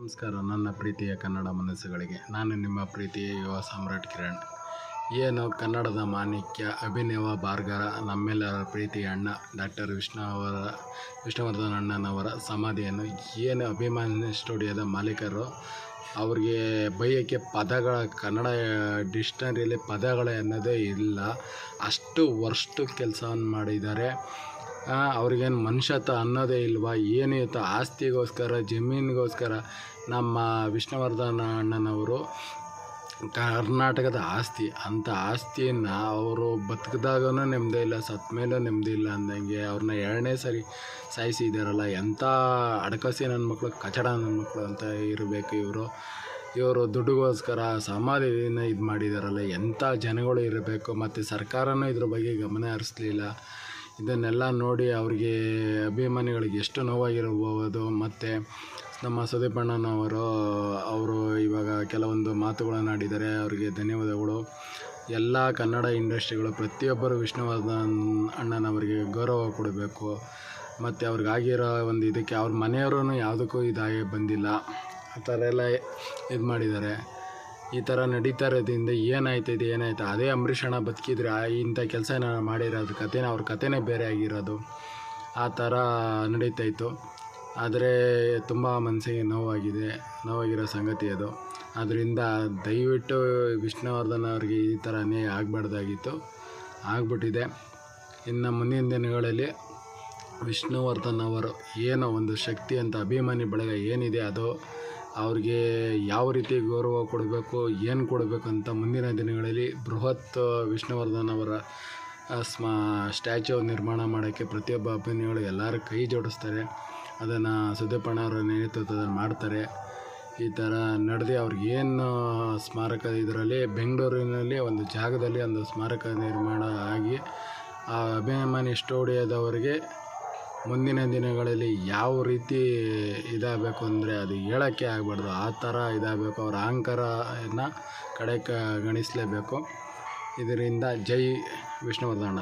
ನಮಸ್ಕಾರ, ನನ್ನ ಪ್ರೀತಿಯ ಕನ್ನಡ ಮನಸ್ಸುಗಳಿಗೆ. ನಾನು ನಿಮ್ಮ ಪ್ರೀತಿಯ ಯುವ ಸಾಮ್ರಾಟ್ ಕಿರಣ್. ಏನು ಕನ್ನಡದ ಮಾಣಿಕ್ಯ ಅಭಿನವ ಬಾರ್ಗರ ನಮ್ಮೆಲ್ಲರ ಪ್ರೀತಿಯ ಅಣ್ಣ ಡಾಕ್ಟರ್ ವಿಷ್ಣು ಅವರ, ವಿಷ್ಣುವರ್ಧನ್ ಅಣ್ಣನವರ ಸಮಾಧಿಯನ್ನು ಏನು ಅಭಿಮಾನಿ ಸ್ಟುಡಿಯೋದ ಮಾಲೀಕರು? ಅವ್ರಿಗೆ ಬೈಯೋಕ್ಕೆ ಪದಗಳ, ಕನ್ನಡ ಡಿಕ್ಷನರಿಯಲ್ಲಿ ಪದಗಳೇ ಅನ್ನೋದೇ ಇಲ್ಲ. ಅಷ್ಟು ವರ್ಷ ಕೆಲಸವನ್ನು ಮಾಡಿದ್ದಾರೆ. ಅವ್ರಿಗೇನು ಮನುಷ್ಯತ್ವ ಅನ್ನೋದೇ ಇಲ್ವಾ? ಇತ್ತು ಆಸ್ತಿಗೋಸ್ಕರ, ಜಮೀನಿಗೋಸ್ಕರ ನಮ್ಮ ವಿಷ್ಣುವರ್ಧನ ಅಣ್ಣನವರು ಕರ್ನಾಟಕದ ಆಸ್ತಿ. ಅಂಥ ಆಸ್ತಿಯನ್ನು ಅವರು ಬದುಕಿದಾಗೂ ನೆಮ್ಮದಿ ಇಲ್ಲ ಸತ್ತ ಮೇಲೂ ನೆಮ್ಮದಿ ಇಲ್ಲ ಅಂದಂಗೆ ಅವ್ರನ್ನ ಎರಡನೇ ಸರಿ ಸಾಯಿಸಿದಾರಲ್ಲ, ಎಂಥ ಅಡಕಸಿ ನನ್ನ ಮಕ್ಕಳು ಕಚಡ ನನ್ನ ಮಕ್ಕಳು ಅಂತ ಇರಬೇಕು ಇವರು. ಇವರು ದುಡ್ಡುಗೋಸ್ಕರ, ಸಮಾಧಿನ ಇದು ಮಾಡಿದಾರಲ್ಲ ಎಂಥ ಜನಗಳು ಇರಬೇಕು, ಮತ್ತು ಸರ್ಕಾರನೂ ಇದ್ರ ಬಗ್ಗೆ ಗಮನ ಹರಿಸ್ಲಿಲ್ಲ. ಇದನ್ನೆಲ್ಲ ನೋಡಿ ಅವ್ರಿಗೆ ಅಭಿಮಾನಿಗಳಿಗೆ ಎಷ್ಟು ನೋವಾಗಿರಬಹುದು, ಮತ್ತು ನಮ್ಮ ಸುದೀಪಣ್ಣನವರು, ಅವರು ಇವಾಗ ಕೆಲವೊಂದು ಮಾತುಗಳನ್ನು ಆಡಿದ್ದಾರೆ, ಅವರಿಗೆ ಧನ್ಯವಾದಗಳು. ಎಲ್ಲ ಕನ್ನಡ ಇಂಡಸ್ಟ್ರಿಗಳು ಪ್ರತಿಯೊಬ್ಬರು ವಿಷ್ಣುವರ್ಧನ್ ಅಣ್ಣನವರಿಗೆ ಗೌರವ ಕೊಡಬೇಕು. ಮತ್ತು ಅವ್ರಿಗಾಗಿರೋ ಒಂದು ಇದಕ್ಕೆ ಅವ್ರ ಮನೆಯವರು ಯಾವುದಕ್ಕೂ ಇದಾಗಿ ಬಂದಿಲ್ಲ. ಆ ಥರ ಎಲ್ಲ ಇದು ಮಾಡಿದ್ದಾರೆ. ಈ ಥರ ನಡೀತಾ ಇರೋದ್ರಿಂದ ಏನಾಯ್ತದೆ ಏನಾಯ್ತು? ಅದೇ ಅಂಬರೀಷ್ ಅಣ್ಣ ಬದುಕಿದ್ರೆ ಆ ಇಂಥ ಕೆಲಸ ಮಾಡಿರೋದು ಕಥೆನ, ಅವ್ರ ಕಥೆನೇ ಬೇರೆ ಆಗಿರೋದು. ಆ ಥರ ನಡೀತಾಯಿತ್ತು ಆದರೆ ತುಂಬ ಮನಸ್ಸಿಗೆ ನೋವಾಗಿದೆ, ನೋವಾಗಿರೋ ಸಂಗತಿ ಅದು. ಆದ್ದರಿಂದ ದಯವಿಟ್ಟು ವಿಷ್ಣುವರ್ಧನ್ ಅವ್ರಿಗೆ ಈ ಥರ ಅನ್ಯಾಯ ಆಗಬಾರ್ದಾಗಿತ್ತು. ಆಗ್ಬಿಟ್ಟಿದೆ. ಇನ್ನು ಮುಂದಿನ ದಿನಗಳಲ್ಲಿ ವಿಷ್ಣುವರ್ಧನ್ ಅವರು ಏನೋ ಒಂದು ಶಕ್ತಿ ಅಂತ ಅಭಿಮಾನಿ ಬಳಗ ಏನಿದೆ ಅದು ಅವ್ರಿಗೆ ಯಾವ ರೀತಿ ಗೌರವ ಕೊಡಬೇಕು, ಏನು ಕೊಡಬೇಕು ಅಂತ ಮುಂದಿನ ದಿನಗಳಲ್ಲಿ ಬೃಹತ್ ವಿಷ್ಣುವರ್ಧನ್ ಅವರ ಸ್ಮ, ಸ್ಟ್ಯಾಚ್ಯು ನಿರ್ಮಾಣ ಮಾಡೋಕ್ಕೆ ಪ್ರತಿಯೊಬ್ಬ ಅಭಿಮಾನಿಗಳು ಎಲ್ಲರೂ ಕೈ ಜೋಡಿಸ್ತಾರೆ. ಅದನ್ನು ಸುದೀಪಣ್ಣವರ ನೇತೃತ್ವದಲ್ಲಿ ಮಾಡ್ತಾರೆ. ಈ ಥರ ನಡೆದು ಅವ್ರಿಗೇನು ಸ್ಮಾರಕ ಇದರಲ್ಲಿ, ಬೆಂಗಳೂರಿನಲ್ಲಿ ಒಂದು ಜಾಗದಲ್ಲಿ ಒಂದು ಸ್ಮಾರಕ ನಿರ್ಮಾಣ ಆಗಿ, ಆ, ಅಭಿಮಾನಿ ಸ್ಟುಡಿಯೋದವರಿಗೆ ಮುಂದಿನ ದಿನಗಳಲ್ಲಿ ಯಾವ ರೀತಿ ಇದಾಗಬೇಕು ಅಂದರೆ ಅದು ಹೇಳೋಕ್ಕೆ ಆಗಬಾರ್ದು. ಆ ಥರ ಇದಾಗಬೇಕು. ಅವರ ಅಹಂಕಾರನ ಕಡೆ ಕ, ಗಣಿಸಲೇಬೇಕು. ಇದರಿಂದ ಜೈ ವಿಷ್ಣುವರ್ಧನ.